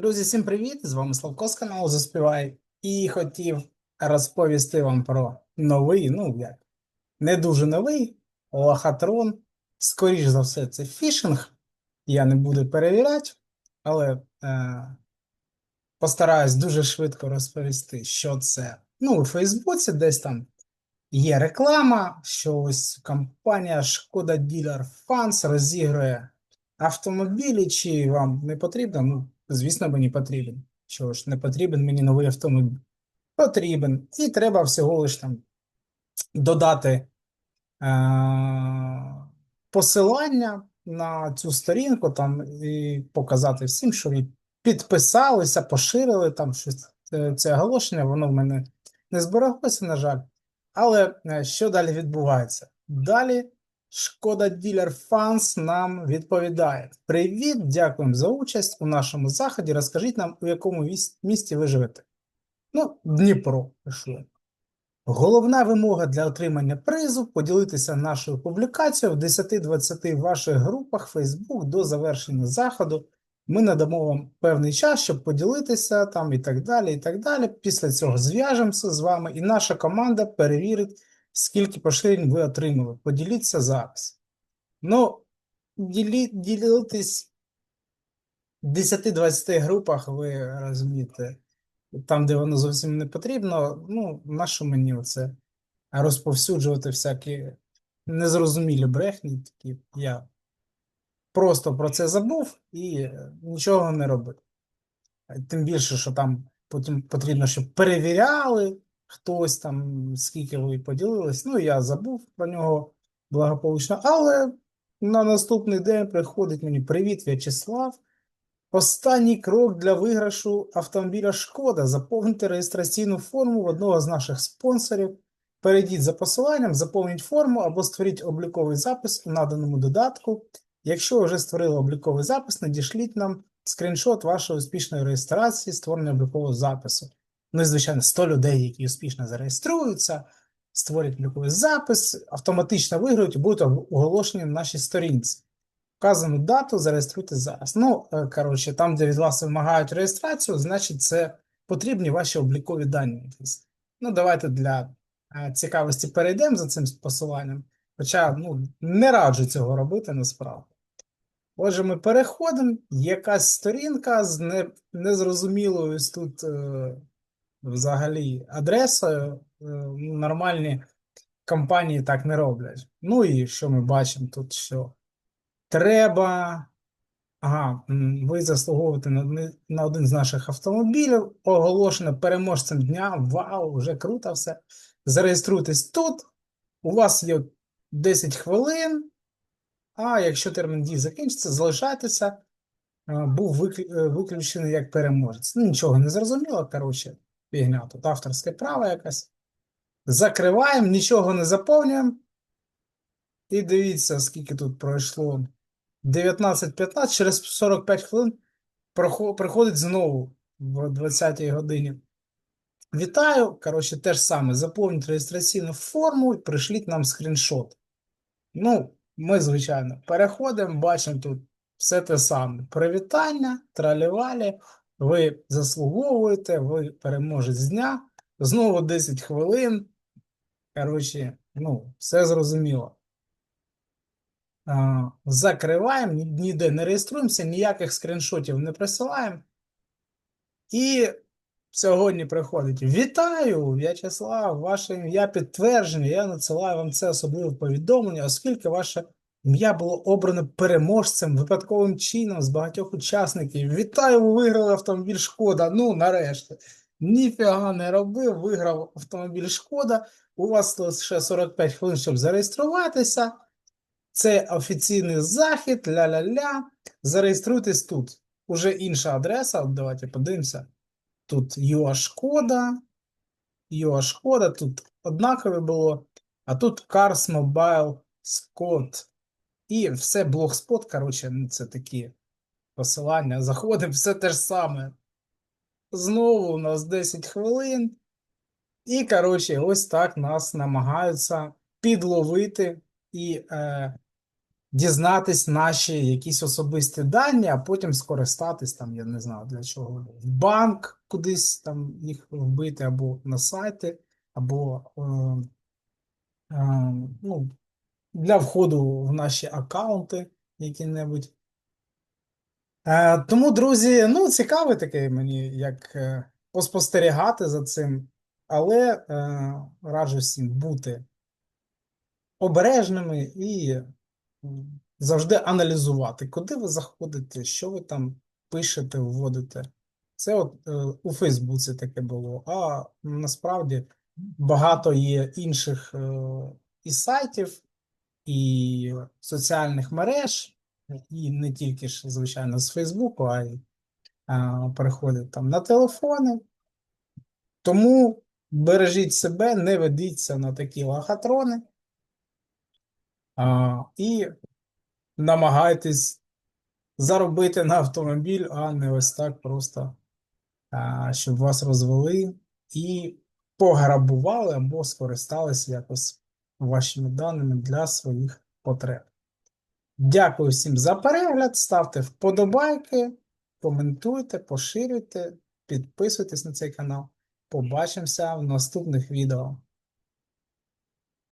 Друзі, всім привіт! З вами Славко з каналу Заспівай. І хотів розповісти вам про новий, ну як, не дуже новий лохотрон. Скоріш за все, це фішинг. Я не буду перевіряти, але е, постараюсь дуже швидко розповісти, що це. Ну, у Фейсбуці десь там є реклама, що ось компанія Шкода Ділер Фанс розігрує автомобілі, чи вам не потрібно? Ну, звісно, мені потрібен. Чого ж, не потрібен мені новий автомобіль. Потрібен. І треба всього лиш там додати е- посилання на цю сторінку там і показати всім, що ви підписалися, поширили там щось е, це оголошення, воно в мене не збереглося, на жаль. Але е, що далі відбувається? Далі Шкода Ділер Фанс нам відповідає: Привіт, дякуємо за участь у нашому заході. Розкажіть нам, у якому місті ви живете. Ну, Дніпро пішли. Головна вимога для отримання призу поділитися нашою публікацією в 10-20 ваших групах Facebook до завершення заходу. Ми надамо вам певний час, щоб поділитися там і так далі. і так далі. Після цього зв'яжемося з вами, і наша команда перевірить, скільки поширень ви отримали. Поділіться зараз. Ну, ділі, ділитись в 10-20 групах, ви розумієте, там, де воно зовсім не потрібно. Ну, нащо мені оце розповсюджувати всякі незрозумілі брехні, такі я просто про це забув і нічого не робив. Тим більше, що там потім потрібно, щоб перевіряли хтось там, скільки ви поділились. Ну, я забув про нього благополучно, але на наступний день приходить мені привіт, В'ячеслав. Останній крок для виграшу автомобіля Шкода. Заповнити реєстраційну форму в одного з наших спонсорів. Перейдіть за посиланням, заповніть форму або створіть обліковий запис у наданому додатку. Якщо вже створили обліковий запис, надішліть нам скріншот вашої успішної реєстрації, створення облікового запису. Ну і, звичайно, 100 людей, які успішно зареєструються, створять обліковий запис, автоматично виграють і будуть оголошені на нашій сторінці. Вказану дату зареєструйте зараз. Ну, е, коротше, там, де від вас вимагають реєстрацію, значить, це потрібні ваші облікові дані. Ну, давайте для е, цікавості перейдемо за цим посиланням. Хоча ну, не раджу цього робити насправді. Отже, ми переходимо. Якась сторінка з не, незрозумілою тут е, взагалі адресою. Е, нормальні компанії так не роблять. Ну і що ми бачимо тут, що треба. Ага, ви заслуговуєте на, один з наших автомобілів. Оголошено переможцем дня. Вау, вже круто все. Зареєструйтесь тут. У вас є 10 хвилин. А якщо термін дії закінчиться, залишайтеся. Е, Був е, виключений як переможець. Ну, нічого не зрозуміло, коротше, фігня тут авторське право якесь. Закриваємо, нічого не заповнюємо. І дивіться, скільки тут пройшло. 19.15, через 45 хвилин приходить знову в 20-й годині. Вітаю. Коротше, те ж саме. Заповніть реєстраційну форму і пришліть нам скріншот. Ну, ми, звичайно, переходимо, бачимо тут все те саме. Привітання, тралівалі. Ви заслуговуєте, ви переможець дня. Знову 10 хвилин. Коротше, ну, все зрозуміло. А, Закриваємо, ні- ніде не реєструємося, ніяких скріншотів не присилаємо. І сьогодні приходить: Вітаю, В'ячеслав, ваше ім'я підтверджене. Я надсилаю вам це особливе повідомлення, оскільки ваше ім'я було обрано переможцем випадковим чином з багатьох учасників. Вітаю, ви виграли автомобіль Шкода. Ну, нарешті. Ніфіга не робив, виграв автомобіль Шкода. У вас лише 45 хвилин, щоб зареєструватися. Це офіційний захід, ля-ля-ля. Зареєструйтесь тут. Уже інша адреса. От давайте подивимося. Тут UA Шкода, UA Шкода, тут однакове було, а тут Cars Mobile Scott. І все Blogspot, коротше, ну, це такі посилання. Заходимо, все те ж саме. Знову у нас 10 хвилин. І, коротше, ось так нас намагаються підловити і е, дізнатись наші якісь особисті дані, а потім скористатись там, я не знаю для чого, в банк кудись там їх вбити, або на сайти, або е, е, ну, для входу в наші аккаунти які-небудь. Е, тому, друзі, ну, цікавий такий мені, як е, поспостерігати за цим, але е, раджу всім бути обережними і завжди аналізувати, куди ви заходите, що ви там пишете, вводите. Це от у Фейсбуці таке було, а насправді багато є інших і сайтів, і соціальних мереж, і не тільки ж, звичайно, з Фейсбуку, а й а, переходять там на телефони. Тому бережіть себе, не ведіться на такі лохотрони а, і намагайтесь заробити на автомобіль, а не ось так просто, а, щоб вас розвели і пограбували або скористалися якось вашими даними для своїх потреб. Дякую всім за перегляд. Ставте вподобайки, коментуйте, поширюйте, підписуйтесь на цей канал. Побачимося в наступних відео.